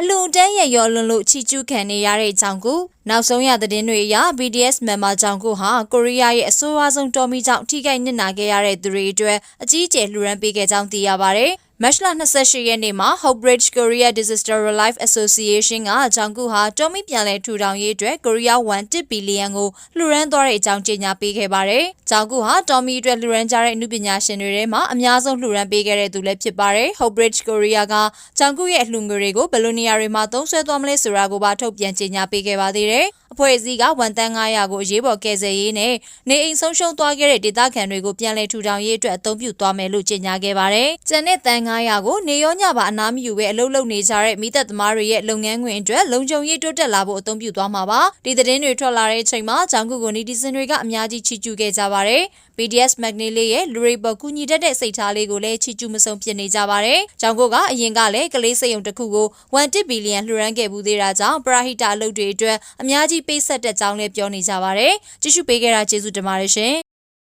အလူတန်းရရောလွန်လို့ချီကျူးခံနေရတဲ့အကြောင်းကိုနောက်ဆုံးရသတင်းတွေအရ BDS မြန်မာကြောင့်ကိုဟာကိုရီးယားရဲ့အဆိုးအဝါဆုံးတော်မီကြောင့်ထိခိုက်နစ်နာခဲ့ရတဲ့သူတွေအတွက်အကြီးအကျယ်လှူဒန်းပေးခဲ့ကြောင်းသိရပါတယ်။ မတ်လ28ရက်နေ့မှာ Hope Bridge Korea Disaster Relief Association ကဂျောင်ကူဟာတော်မီပြန်လည်ထူထောင်ရေးအတွက်ကိုရီးယား1ဘီလီယံကိုလှူဒန်းသွားတဲ့အကြောင်းကြေညာပေးခဲ့ပါတယ်။ဂျောင်ကူဟာတော်မီအတွက်လှူဒန်းကြတဲ့အမှုပညာရှင်တွေထဲမှာအများဆုံးလှူဒန်းပေးခဲ့တဲ့သူလည်းဖြစ်ပါတယ်။ Hope Bridge Korea ကဂျောင်ကူရဲ့အလှူငွေတွေကိုဘယ်လိုနေရာတွေမှာသုံးစွဲသွားမလဲဆိုတာကိုပါထုတ်ပြန်ကြေညာပေးခဲ့ပါသေးတယ်။ အဖွဲ့အစည်းကဝန်တန်း900ကိုအရေးပေါ်ကယ်ဆယ်ရေးနဲ့နေအိမ်ဆုံးရှုံးသွားခဲ့တဲ့ဒေသခံတွေကိုပြန်လည်ထူထောင်ရေးအတွက်အသုံးပြုသွားမယ်လို့ကြေညာခဲ့ပါတယ်။ကျန်တဲ့တန်း900ကိုနေရောညပါအနားမယူပဲအလုပ်လုပ်နေကြတဲ့မိသက်သမားတွေရဲ့လုပ်ငန်းခွင်အတွက်လုံခြုံရေးတိုးတက်လာဖို့အသုံးပြုသွားမှာပါ။ဒီသတင်းတွေထွက်လာတဲ့အချိန်မှာဂျောင်ကူကိုနီဒီဇင်တွေကအများကြီးချီးကျူးခဲ့ကြပါတယ်။ BDS Magnele ရဲ့လူရိပေါ်ကူညီတတ်တဲ့စိတ်ထားလေးကိုလည်းချီးကျူးမဆုံးဖြစ်နေကြပါတယ်။ဂျောင်ကိုကအရင်ကလည်းကလေးစိတ်ုံတစ်ခုကို1ဘီလီယံလှူဒန်းခဲ့မှုသေးတာကြောင့်ပရာဟိတအလုပ်တွေအတွက်အများကြီးပေးဆက်တဲ့ကြောင်းလည်းပြောနေကြပါတယ်။ကြည့်ရှုပေးခဲ့တာကျေးဇူးတင်ပါတယ်ရှင်